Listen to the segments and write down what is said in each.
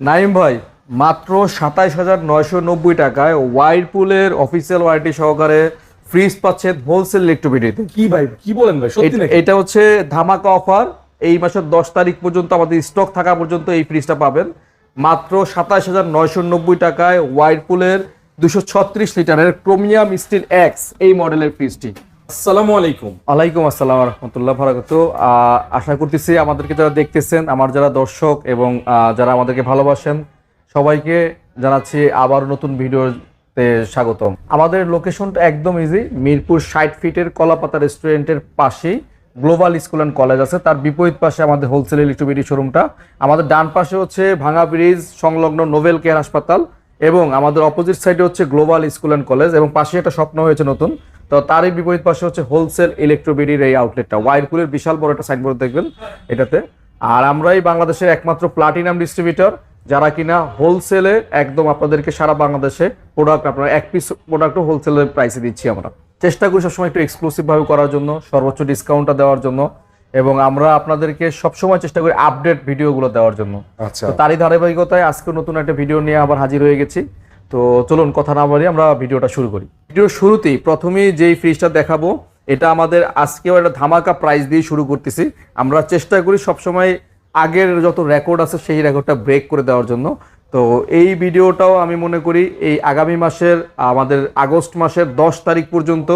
নাইম ভাই মাত্র সাতাইশ হাজার নয়শো নব্বই টাকায় ওয়াইরপুলের অফিসিয়াল ওয়ারেন্টি সহকারে ফ্রিজ পাচ্ছেন হোলসেল ইলেকট্রিবিটিতে কি ভাই কি বলেন ভাই সত্যি নাকি? এটা হচ্ছে ধামাকা অফার এই মাসের দশ তারিখ পর্যন্ত আমাদের স্টক থাকা পর্যন্ত এই ফ্রিজটা পাবেন। মাত্র সাতাশ হাজার নয়শো নব্বই টাকায় ওয়াইরপুলের দুশো ছত্রিশ লিটারের ক্রোমিয়াম স্টিল এক্স এই মডেলের ফ্রিজটি আসসালামু আলাইকুম। ওয়ালাইকুম আসসালাম রহমতুল্লাহ ভারাকত আশা করতেছি আমাদেরকে যারা দেখতেছেন, আমার যারা দর্শক এবং যারা আমাদেরকে ভালোবাসেন, সবাইকে জানাচ্ছি আবার নতুন ভিডিওতে স্বাগতম। আমাদের লোকেশনটা একদম ইজি মিরপুর ষাট ফিটের কলাপাতা রেস্টুরেন্টের পাশেই গ্লোবাল স্কুল অ্যান্ড কলেজ আছে। তার বিপরীত পাশে আমাদের হোলসেল ইলেকট্রিবিটি শোরুমটা আমাদের ডান পাশে হচ্ছে ভাঙা ব্রিজ সংলগ্ন নোবেল কেয়ার হাসপাতাল এবং আমাদের অপোজিট সাইডে হচ্ছে গ্লোবাল স্কুল অ্যান্ড কলেজ এবং পাশে একটা স্বপ্ন হয়েছে নতুন। তো তারই বিপরীত পাশে হচ্ছে হোলসেল ইলেকট্রোবিডির এই আউটলেটটা ওয়াইরপুলের বিশাল বড় একটা সাইনবোর্ড দেখবেন এটাতে। আর আমরাই বাংলাদেশের একমাত্র প্লাটিনাম ডিস্ট্রিবিউটর যারা কিনা হোলসেলে একদম আপনাদেরকে সারা বাংলাদেশে প্রোডাক্ট আপনার এক পিস প্রোডাক্টও হোলসেলের প্রাইসে দিচ্ছি আমরা। চেষ্টা করি সবসময় একটু এক্সক্লুসিভ ভাবে করার জন্য সর্বোচ্চ ডিসকাউন্টটা দেওয়ার জন্য এবং আমরা আপনাদেরকে সবসময় চেষ্টা করি আপডেট ভিডিওগুলো দেওয়ার জন্য। আচ্ছা। তারই ধারাবাহিকতায় আজকে নতুন একটা ভিডিও নিয়ে আবার হাজির হয়ে গেছি। তো চলুন কথা না বাড়িয়ে আমরা ভিডিওটা শুরু করি। ভিডিওর শুরুতেই প্রথমেই যেই ফ্রিজটা দেখাবো, এটা আমাদের আজকেও একটা ধামাকা প্রাইস দিয়ে শুরু করতেছি। আমরা চেষ্টা করি সবসময় আগের যত রেকর্ড আছে সেই রেকর্ডটা ব্রেক করে দেওয়ার জন্য। তো এই ভিডিওটাও আমি মনে করি এই আগামী মাসের, আমাদের আগস্ট মাসের দশ তারিখ পর্যন্ত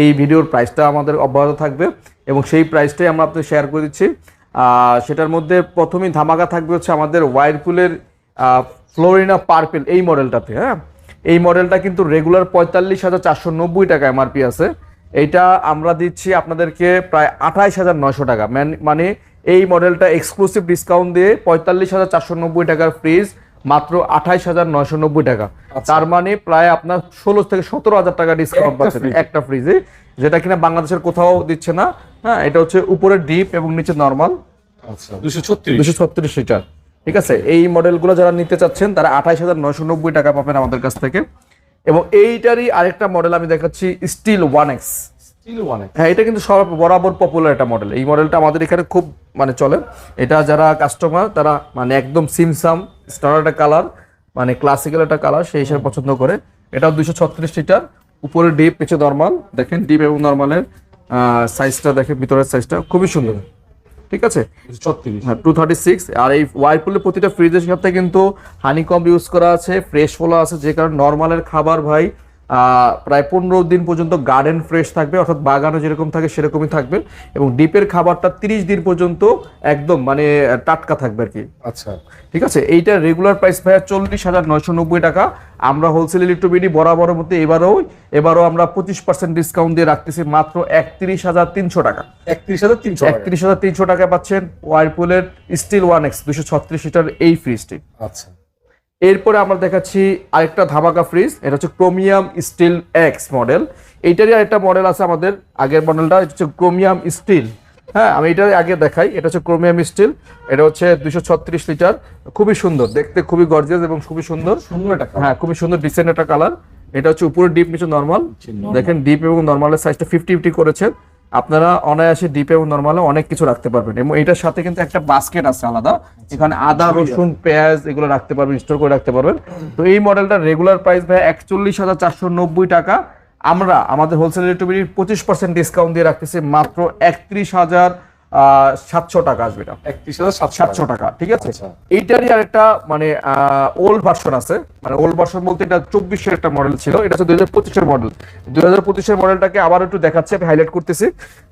এই ভিডিওর প্রাইসটা আমাদের অব্যাহত থাকবে এবং সেই প্রাইসটাই আমরা আপনাদের শেয়ার করে দিচ্ছি। সেটার মধ্যে প্রথমেই ধামাকা থাকবে হচ্ছে আমাদের ওয়াইরপুলের ফ্লোরিনা পার্পেল এই মডেলটাতে হ্যাঁ? এই মডেলটা কিন্তু রেগুলার পঁয়তাল্লিশ হাজার চারশো নব্বই টাকা এমআরপি আছে। এইটা আমরা দিচ্ছি আপনাদেরকে প্রায় আঠাইশ হাজার নয়শো টাকা। মান- মানে এই মডেলটা এক্সক্লুসিভ ডিসকাউন্ট দিয়ে পঁয়তাল্লিশ হাজার চারশো নব্বই টাকার ফ্রিজ মাত্র আঠাইশ হাজার নয়শো নব্বই টাকা। তার মানে প্রায় আপনার ষোলো থেকে সতেরো হাজার টাকা ডিসকাউন্ট পাচ্ছেন একটা ফ্রিজে যেটা কিনা বাংলাদেশের কোথাও দিচ্ছে না হ্যাঁ? এটা হচ্ছে উপরে ডিপ এবং নিচে নর্মাল আচ্ছা। দুশো ছত্রিশ। দুশো ছত্রিশ লিটার। ঠিক আছে? এই মডেলগুলো যারা নিতে চাচ্ছেন তারা আঠাইশ হাজার নয়শো নব্বই টাকা পাবেন আমাদের কাছ থেকে। এবং এইটারই আরেকটা মডেল আমি দেখাচ্ছি স্টিল ওয়ান এক্স ওয়ান হ্যাঁ এটা কিন্তু সব বরাবর পপুলার একটা মডেল এই মডেলটা আমাদের এখানে খুব মানে চলে। এটা যারা কাস্টমার তারা মানে একদম সিমসাম স্টার একটা কালার মানে ক্লাসিক্যাল একটা কালার সেই হিসেবে পছন্দ করে। এটাও দুশো ছত্রিশ লিটার উপরে ডিপ নিচে নর্মাল দেখেন ডিপ এবং নর্মালের সাইজটা দেখেন ভিতরের সাইজটা খুবই সুন্দর। ঠিক আছে? টু থার্টি সিক্স আর এই ওয়াইপুলের প্রতিটা ফ্রিজের সাথে কিন্তু হানি কম ইউজ করা আছে ফ্রেশ ফলো আছে যে কারণে নর্মালের খাবার ভাই প্রায় পনেরো দিন পর্যন্ত গার্ডেন ফ্রেশ থাকবে অর্থাৎ বাগানো যেরকম থাকে সেরকমই থাকবে এবং ডিপের খাবারটা তিরিশ দিন পর্যন্ত একদম মানে টাটকা থাকবে আর কি। আচ্ছা। ঠিক আছে? এইটা রেগুলার প্রাইস ভাইয়া চল্লিশ হাজার নয়শো নব্বই টাকা। আমরা হোলসেল ইলেকট্রোবিডি বরাবরের মধ্যে এবারও এবারও আমরা পঁচিশ পার্সেন্ট ডিসকাউন্ট দিয়ে রাখতেছি মাত্র একত্রিশ হাজার তিনশো টাকা। একত্রিশ হাজার তিনশো একত্রিশ হাজার তিনশো টাকা পাচ্ছেন ওয়ারপুলের স্টিল ওয়ান এক্স দুশো ছত্রিশ লিটার এই ফ্রিজটি আচ্ছা। এরপরে আমরা দেখাচ্ছি আরেকটা ধামাকা ফ্রিজ এটা হচ্ছে ক্রোমিয়াম স্টিল এক্স মডেল এইটারই আরেকটা মডেল আছে আমাদের আগের মডেলটা হচ্ছে ক্রোমিয়াম স্টিল। হ্যাঁ আমি এটা আগে দেখাই এটা হচ্ছে ক্রোমিয়াম স্টিল এটা হচ্ছে দুশো ছত্রিশ লিটার খুবই সুন্দর দেখতে খুবই গর্জিয়াস এবং খুবই সুন্দর। সুন্দর একটা হ্যাঁ খুবই সুন্দর ডিসেন্ট একটা কালার এটা হচ্ছে উপরে ডিপ নিচে নর্মাল দেখেন ডিপ এবং নর্মালের সাইজটা ফিফটি ফিফটি করেছেন। আপনারা অনায়াসে ডিপে এবং নর্মালে অনেক কিছু রাখতে পারবেন। এবং এটার সাথে কিন্তু একটা বাস্কেট আছে আলাদা। এখানে আদা রসুন পেঁয়াজ এগুলো রাখতে পারবেন স্টোর করে রাখতে পারবেন। তো এই মডেলটা রেগুলার প্রাইস ভাই একচল্লিশ হাজার চারশো নব্বই টাকা। আমরা আমাদের হোলসেল ইলেকট্রিবিটির পঁচিশ পার্সেন্ট ডিসকাউন্ট দিয়ে রাখতেছি মাত্র একত্রিশ হাজার সাতশো টাকা আসবে এটা। একত্রিশ হাজার সাতশো সাতশো টাকা ঠিক আছে? এইটারই আর একটা মানে ওল্ড ভার্সন আছে। মানে ওল্ড ভার্সন বলতে এটা চব্বিশের একটা মডেল ছিল এটা হচ্ছে দুই হাজার পঁচিশের মডেল দুই হাজার পঁচিশের মডেলটাকে আবার একটু দেখাচ্ছি আমি হাইলাইট করতেছি।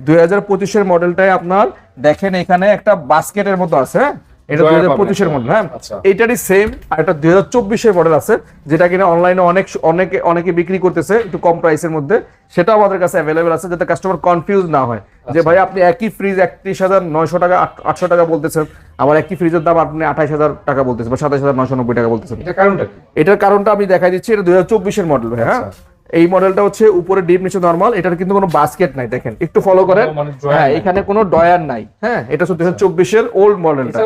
দুই হাজার পঁচিশের মডেলটাই আপনার দেখেন এখানে একটা বাস্কেটের মতো আছে হ্যাঁ? এটা দুই হাজার পঁচিশের মডেল হ্যাঁ? আচ্ছা। এইটারই সেম আর এটা দুই হাজার চব্বিশের মডেল আছে যেটা কিনা অনলাইনে অনেক অনেকে অনেকে বিক্রি করতেছে একটু কম প্রাইসের মধ্যে। সেটাও আমাদের কাছে অ্যাভেলেবেল আছে যাতে কাস্টমার কনফিউজ না হয়। যে ভাই আপনি একই ফ্রিজ একত্রিশ হাজার নয়শো টাকা আটশো টাকা বলতেছেন আবার একই ফ্রিজের দাম আপনি আঠাইশ হাজার টাকা বলতেছেন বা সাতাইশ হাজার নয়শো নব্বই টাকা বলতেছেন। এটা এটার কারণটা আমি দেখাই দিচ্ছি এটা দুই হাজার চব্বিশের মডেল হ্যাঁ? আচ্ছা। এই মডেলটা হচ্ছে উপরে ডিপ নিচে নর্মাল এটার কিন্তু কোনো বাস্কেট নাই দেখেন। একটু ফলো করেন। মানে হ্যাঁ এখানে কোনো ডয়ার নাই। হ্যাঁ এটা হচ্ছে দুই হাজার চব্বিশের ওল্ড মডেলটা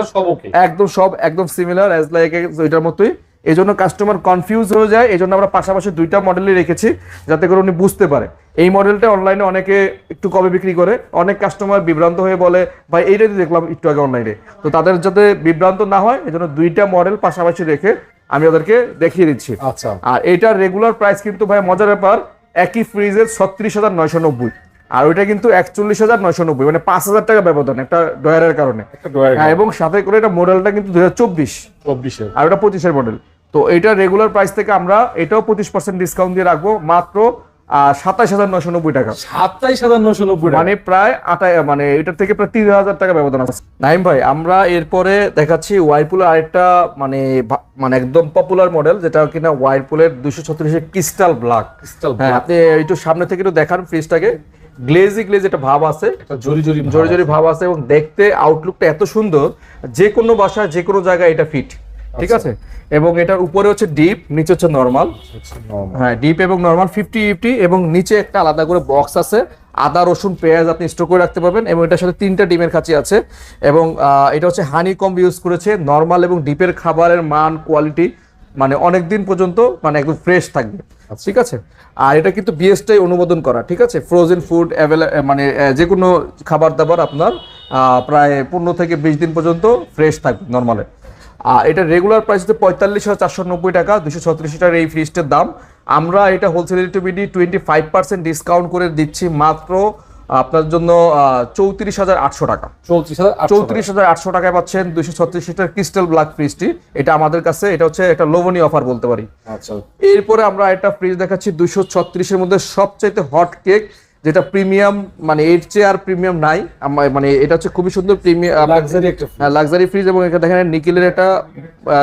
একদম সব একদম সিমিলার অ্যাজ লাইক ওইটার মতোই। এই জন্য কাস্টমার কনফিউজ হয়ে যায়। এই জন্য আমরা পাশাপাশি দুইটা মডেলই রেখেছি যাতে করে উনি বুঝতে পারে। এই মডেলটা অনলাইনে অনেকে একটু কবে বিক্রি করে। অনেক কাস্টমার বিভ্রান্ত হয়ে বলে ভাই এইটাই দেখলাম একটু আগে অনলাইনে তো তাদের যাতে বিভ্রান্ত না হয় এই জন্য দুইটা মডেল পাশাপাশি রেখে আমি ওদেরকে দেখিয়ে দিচ্ছি। আচ্ছা। আর এটার রেগুলার প্রাইস কিন্তু ভাই মজার ব্যাপার একই ফ্রিজের ছত্রিশ হাজার নয়শো নব্বই। আর ওইটা কিন্তু একচল্লিশ হাজার নয়শো নব্বই মানে পাঁচ হাজার টাকা ব্যবধান একটা ডয়ারের কারণে। হ্যাঁ এবং সাথে করে এটা মডেলটা কিন্তু দুই হাজার চব্বিশ। চব্বিশের। আর ওটা পঁচিশের মডেল তো এটা রেগুলার প্রাইস থেকে আমরা এটাও পঁচিশ পার্সেন্ট ডিসকাউন্ট দিয়ে রাখব। মাত্র সাতাশ হাজার নয়শো নব্বই টাকা। সাতাইশ হাজার নশো নব্বই মানে প্রায় আটাই মানে এটার থেকে প্রায় তিন হাজার টাকা ব্যবধান আছে। নাইম ভাই আমরা এরপরে দেখাচ্ছি ওয়াইপুলের আরেকটা মানে মানে একদম পপুলার মডেল যেটা কিনা ওয়াইপুলের দুশো ছত্রিশের ক্রিস্টাল ব্ল্যাক হ্যাঁ আপনি একটু সামনে থেকে একটু দেখান ফ্রিজটাকে গ্লেজি গ্লেজ একটা ভাব আছে। জরি জরি জোরে জোরে ভাব আছে। এবং দেখতে আউটলুকটা এত সুন্দর যে কোনো বাসায় যে কোনো জায়গায় এটা ফিট ঠিক আছে? এবং এটার উপরে হচ্ছে ডিপ নিচে হচ্ছে নর্মাল হ্যাঁ ডিপ এবং নর্মাল ফিফটি ফিফটি এবং নিচে একটা আলাদা করে বক্স আছে। আদা রসুন পেঁয়াজ আপনি স্টোর করে রাখতে পারবেন এবং এটার সাথে তিনটা ডিমের কাছে আছে। এবং এটা হচ্ছে হানি কম ইউজ করেছে। নর্মাল এবং ডিপের খাবারের মান কোয়ালিটি মানে অনেক দিন পর্যন্ত মানে একদম ফ্রেশ থাকবে। ঠিক আছে? আর এটা কিন্তু বিএসটাই অনুমোদন করা ঠিক আছে? ফ্রোজেন ফুড মানে যে কোনো খাবার দাবার আপনার প্রায় পনেরো থেকে বিশ দিন পর্যন্ত ফ্রেশ থাকবে নর্মালে আর এটা রেগুলার প্রাইস হচ্ছে পঁয়তাল্লিশ হাজার চারশো নব্বই টাকা দুশো ছত্রিশ টাকার এই ফ্রিজটার দাম। আমরা এটা wholesale BD twenty five percent discount করে দিচ্ছি মাত্র আপনার জন্য চৌত্রিশ হাজার আটশো টাকা। চৌত্রিশ হাজার আটশো টাকায় পাচ্ছেন দুশো ছত্রিশ লিটার ক্রিস্টাল ব্ল্যাক ফ্রিজটি এটা আমাদের কাছে এটা হচ্ছে একটা লোভনীয় অফার বলতে পারি। আচ্ছা। এরপরে আমরা একটা ফ্রিজ দেখাচ্ছি দুশো ছত্রিশের মধ্যে সবচাইতে হট কেক যেটা প্রিমিয়াম মানে এর চেয়ে আর প্রিমিয়াম নাই। মানে এটা হচ্ছে খুবই সুন্দর প্রিমিয়াম লাক্সারি একটা লাক্সারি ফ্রিজ এবং এখানে দেখেন নিকেলের একটা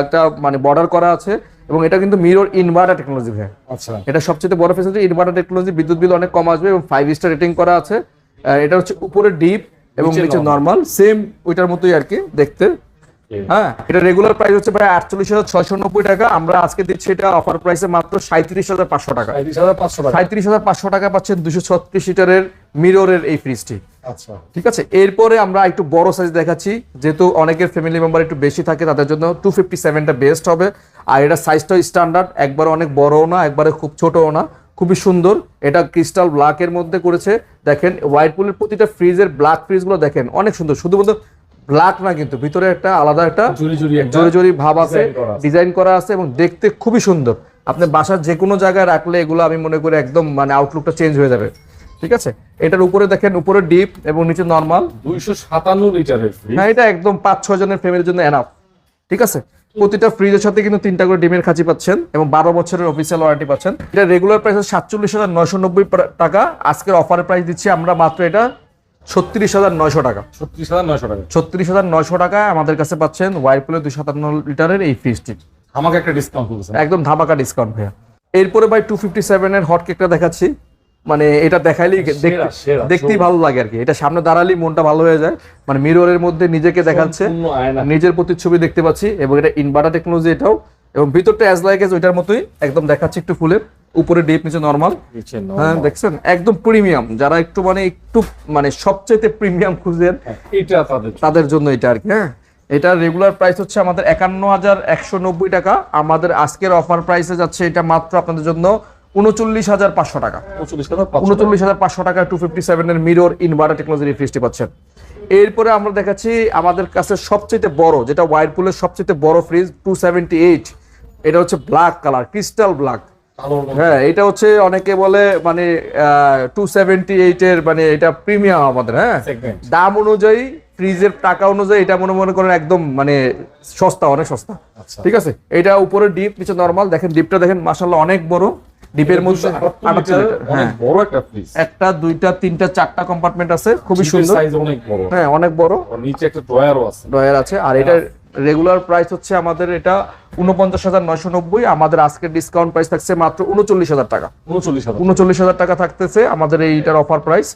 একটা মানে বর্ডার করা আছে এবং এটা কিন্তু মিরর ইনভার্টার টেকনোলজি ভাই আচ্ছা। এটা সবচেয়ে বড় ফেসিলিটি ইনভার্টার টেকনোলজি বিদ্যুৎ বিল অনেক কম আসবে এবং ফাইভ স্টার রেটিং করা আছে। এটা হচ্ছে উপরে ডিপ এবং নিচে নর্মাল সেম ওইটার মতোই আর কি দেখতে। হ্যাঁ এটা রেগুলার প্রাইস হচ্ছে প্রায় আটচল্লিশ হাজার ছয়শো নব্বই টাকা। আমরা আজকে দিচ্ছি এটা অফার প্রাইসে মাত্র সাঁত্রিশ হাজার পাঁচশো টাকা। সাঁত্রিশ হাজার পাঁচশো টাকা। পাচ্ছেন দুশো ছত্রিশ লিটারের মিররের এই ফ্রিজটি আচ্ছা। ঠিক আছে? এরপরে আমরা একটু বড় সাইজ দেখাচ্ছি। যেহেতু অনেকের ফ্যামিলি মেম্বার একটু বেশি থাকে তাদের জন্য টু ফিফটি সেভেনটা বেস্ট হবে। আর এটা সাইজটা স্ট্যান্ডার্ড একবারে অনেক বড়ও না একবারে খুব ছোটও না খুবই সুন্দর। এটা ক্রিস্টাল ব্ল্যাকের মধ্যে করেছে। দেখেন হোয়াইট পুলের প্রতিটা ফ্রিজের ব্ল্যাক ফ্রিজগুলো দেখেন অনেক সুন্দর। শুধুমাত্র ব্ল্যাক না কিন্তু ভিতরে একটা আলাদা একটা জরি জরি ভাব আছে। ডিজাইন করা আছে এবং দেখতে খুবই সুন্দর। আপনি বাসার যে কোনো জায়গায় রাখলে এগুলো আমি মনে করি একদম মানে আউটলুকটা চেঞ্জ হয়ে যাবে। ঠিক আছে? এটার উপরে দেখেন উপরে ডিপ এবং নিচে নর্মাল দুইশো সাতান্ন লিটারের ফ্রিজ হ্যাঁ এটা একদম পাঁচ ছয় জনের ফ্যামিলির জন্য এনাফ ঠিক আছে? প্রতিটা ফ্রিজের সাথে কিন্তু তিনটা করে ডিমের খাঁচি পাচ্ছেন এবং বারো বছরের অফিসিয়াল ওয়ারেন্টি পাচ্ছেন। এটা রেগুলার প্রাইস সাতচল্লিশ হাজার নয়শো নব্বই টাকা। আজকের অফারের প্রাইস দিচ্ছি আমরা মাত্র এটা ছত্রিশ হাজার নয়শো টাকা। ছত্রিশ হাজার নয়শো টাকা। ছত্রিশ হাজার নয়শো টাকায় আমাদের কাছে পাচ্ছেন ওয়াইপুলের দুই সাতান্ন লিটারের এই ফ্রিজটি আমাকে একটা ডিসকাউন্ট একদম ধামাকা ডিসকাউন্ট ভাইয়া। এরপরে ভাই টু ফিফটি সেভেনের হট কেকটা দেখাচ্ছি। মানে এটা দেখাইলেই দেখতেই ভালো লাগে আর কি এটা সামনে দাঁড়ালেই মনটা ভালো হয়ে যায়। মানে মিররের মধ্যে নিজেকে দেখাচ্ছে। নিজের প্রতিচ্ছবি দেখতে পাচ্ছি এবং এটা ইনভার্টার টেকনোলজি এটাও। এবং ভিতরটা অ্যাজ লাইক এজ ওইটার মতোই একদম দেখাচ্ছে একটু ফুলের উপরে ডিপ নিচে নর্মাল হ্যাঁ দেখছেন? একদম প্রিমিয়াম যারা একটু মানে একটু মানে সবচেয়ে প্রিমিয়াম খুঁজেন এটা তাদের তাদের জন্য এটা আর কি হ্যাঁ। এটা রেগুলার প্রাইস হচ্ছে আমাদের একান্ন হাজার একশো নব্বই টাকা। আমাদের আজকের অফার প্রাইসে যাচ্ছে এটা মাত্র আপনাদের জন্য উনচল্লিশ হাজার পাঁচশো টাকা। উনচল্লিশ হাজার পাঁচশো টাকা। টু ফিফটি সেভেনের মিরর ইনভার্টার টেকনোলজি ফ্রিজটি পাচ্ছেন। এরপরে আমরা দেখাচ্ছি আমাদের কাছে সবচেয়ে বড় যেটা ওয়াইরপুলের সবচেয়ে বড় ফ্রিজ টু সেভেন্টি এইট এটা হচ্ছে ব্ল্যাক কালার ক্রিস্টাল ব্ল্যাক হ্যাঁ এটা হচ্ছে অনেকে বলে মানে টু সেভেন্টি এইটের মানে এটা প্রিমিয়াম আমাদের হ্যাঁ? দাম অনুযায়ী ফ্রিজের টাকা অনুযায়ী এটা মনে মনে করেন একদম মানে সস্তা অনেক সস্তা। আচ্ছা। ঠিক আছে? এটা উপরে ডিপ নিচে নর্মাল দেখেন ডিপটা দেখেন মাসাল্লাহ অনেক বড়। ডিপের মধ্যে হ্যাঁ। একটা দুইটা তিনটা চারটা কম্পার্টমেন্ট আছে খুবই সুন্দর। হ্যাঁ অনেক বড়। আর নিচে একটা ড্রয়ারও আছে। ডয়ার আছে আর এটার রেগুলার প্রাইস হচ্ছে আমাদের এটা উনপঞ্চাশ হাজার নয়শো নব্বই আমাদের আজকের ডিসকাউন্ট প্রাইস থাকছে মাত্র উনচল্লিশ হাজার টাকা। উনচল্লিশ হাজার। উনচল্লিশ হাজার টাকা থাকতেছে আমাদের এইটার অফার প্রাইস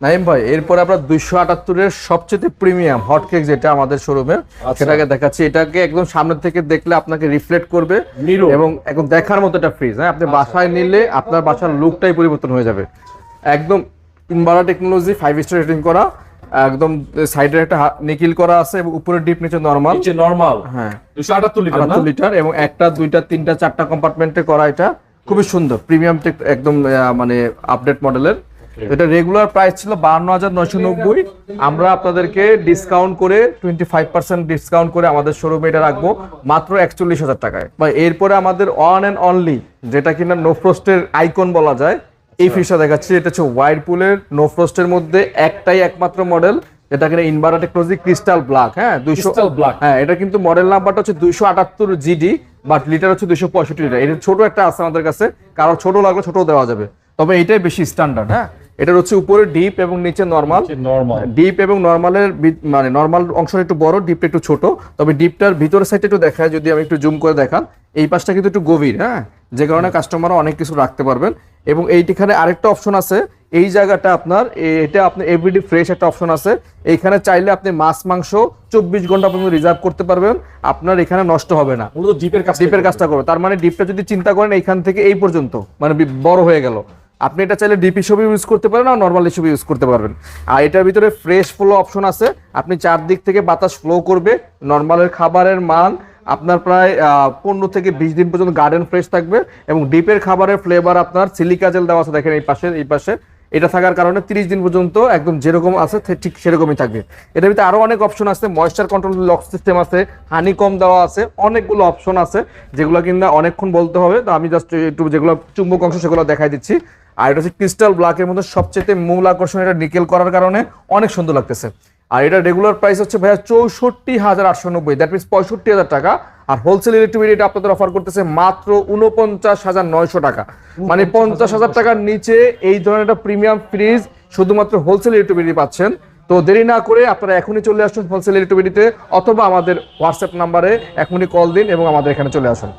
নাইম ভাই এরপরে আমরা দুইশো আটাত্তরের সবচেয়ে প্রিমিয়াম হট কেক যেটা আমাদের শোরুমে আচ্ছা। সেটাকে দেখাচ্ছি। এটাকে একদম সামনের থেকে দেখলে আপনাকে রিফ্লেক্ট করবে। এবং একদম দেখার মতো একটা ফ্রিজ হ্যাঁ? আপনি বাসায় নিলে আপনার বাসার লুকটাই পরিবর্তন হয়ে যাবে। একদম inverter technology five star rating করা। একদম সাইডে একটা নিকিল করা আছে এবং উপরে ডিপ নিচে নরমাল। নিচে নরমাল। হ্যাঁ। দুশো আটাত্তর লিটার না? আটাত্তর লিটার এবং একটা দুইটা তিনটা চারটা কম্পার্টমেন্টে করা এটা। খুবই সুন্দর। প্রিমিয়াম একদম মানে আপডেট মডেলের এটা রেগুলার প্রাইস ছিল বাহান্ন হাজার নয়শো নব্বই। আমরা আপনাদেরকে ডিসকাউন্ট করে টোয়েন্টি ফাইভ পার্সেন্ট ডিসকাউন্ট করে আমাদের শোরুমে এটা রাখব। মাত্র একচল্লিশ হাজার টাকায়। বা এরপরে আমাদের অন অ্যান্ড অনলি যেটা কিনা নো ফ্রস্টের আইকন বলা যায় এই ফিশটা দেখাচ্ছি এটা হচ্ছে ওয়াইরপুলের নো ফ্রস্টের মধ্যে একটাই একমাত্র মডেল এটা কিনা ইনভার্টার টেকনোলজি ক্রিস্টাল ব্ল্যাক হ্যাঁ দুইশো black। হ্যাঁ এটা কিন্তু মডেল নাম্বারটা হচ্ছে দুইশো আটাত্তর জিডি বাট লিটার হচ্ছে দুইশো পঁয়ষট্টি লিটার এটা ছোট একটা আছে আমাদের কাছে কারও ছোট লাগলে ছোট দেওয়া যাবে। তবে এটাই বেশি স্ট্যান্ডার্ড হ্যাঁ। এটার হচ্ছে উপরে ডিপ এবং নিচে নর্মাল নরমাল ডিপ এবং নর্মালের মানে নর্মাল অংশটা একটু বড় ডিপটা একটু ছোট। তবে ডিপটার ভিতরের সাইডটা একটু দেখায় যদি আমি একটু জুম করে দেখান। এই পাশটা কিন্তু একটু গভীর হ্যাঁ? যে কারণে কাস্টমাররা অনেক কিছু রাখতে পারবেন। এবং এইটিখানে আরেকটা অপশন আছে। এই জায়গাটা আপনার এটা আপনি এভরিডে ফ্রেশ একটা অপশন আছে। এইখানে চাইলে আপনি মাছ মাংস চব্বিশ ঘণ্টা পর্যন্ত রিজার্ভ করতে পারবেন। আপনার এখানে নষ্ট হবে না। ডিপের ডিপের কাজটা করবে। তার মানে ডিপটা যদি চিন্তা করেন এইখান থেকে এই পর্যন্ত মানে বড় হয়ে গেল। আপনি এটা চাইলে ডিপ হিসেবে ইউজ করতে পারেন আর নর্মাল হিসেবে ইউজ করতে পারবেন। আর এটার ভিতরে ফ্রেশ ফ্লো অপশন আছে। আপনি চারদিক থেকে বাতাস ফ্লো করবে নর্মালের খাবারের মান আপনার প্রায় পনেরো থেকে বিশ দিন পর্যন্ত গার্ডেন ফ্রেশ থাকবে এবং ডিপের খাবারের ফ্লেভার আপনার সিলিকা জেল দেওয়া আছে দেখেন এই পাশে এই পাশে। এটা থাকার কারণে তিরিশ দিন পর্যন্ত একদম যেরকম আছে ঠিক সেরকমই থাকবে। এটার ভিতরে আরও অনেক অপশন আছে ময়েশ্চার কন্ট্রোল লক সিস্টেম আছে হানি কম দেওয়া আছে, অনেকগুলো অপশন আছে, যেগুলো কিনা অনেকক্ষণ বলতে হবে। তো আমি জাস্ট একটু যেগুলো চুম্বক অংশ সেগুলো দেখাই দিচ্ছি। আর এটা হচ্ছে ক্রিস্টাল ব্ল্যাকের মধ্যে সবচেয়ে মূল আকর্ষণ এটা নিকেল করার কারণে অনেক সুন্দর লাগতেছে। আর এটা রেগুলার প্রাইস হচ্ছে ভাইয়া চৌষট্টি হাজার আটশো নব্বই দ্যাট মিনস পঁয়ষট্টি হাজার টাকা। আর হোলসেল ইলেকট্রিক এটা আপনাদের অফার করতেছে মাত্র উনপঞ্চাশ হাজার নয়শো টাকা। মানে পঞ্চাশ হাজার টাকার নিচে এই ধরনের একটা প্রিমিয়াম ফ্রিজ শুধুমাত্র হোলসেল ইলেকট্রিক পাচ্ছেন। তো দেরি না করে আপনারা এখনই চলে আসুন হোলসেল ইলেকট্রিবিটিতে অথবা আমাদের হোয়াটসঅ্যাপ নাম্বারে এখনই কল দিন এবং আমাদের এখানে চলে আসুন।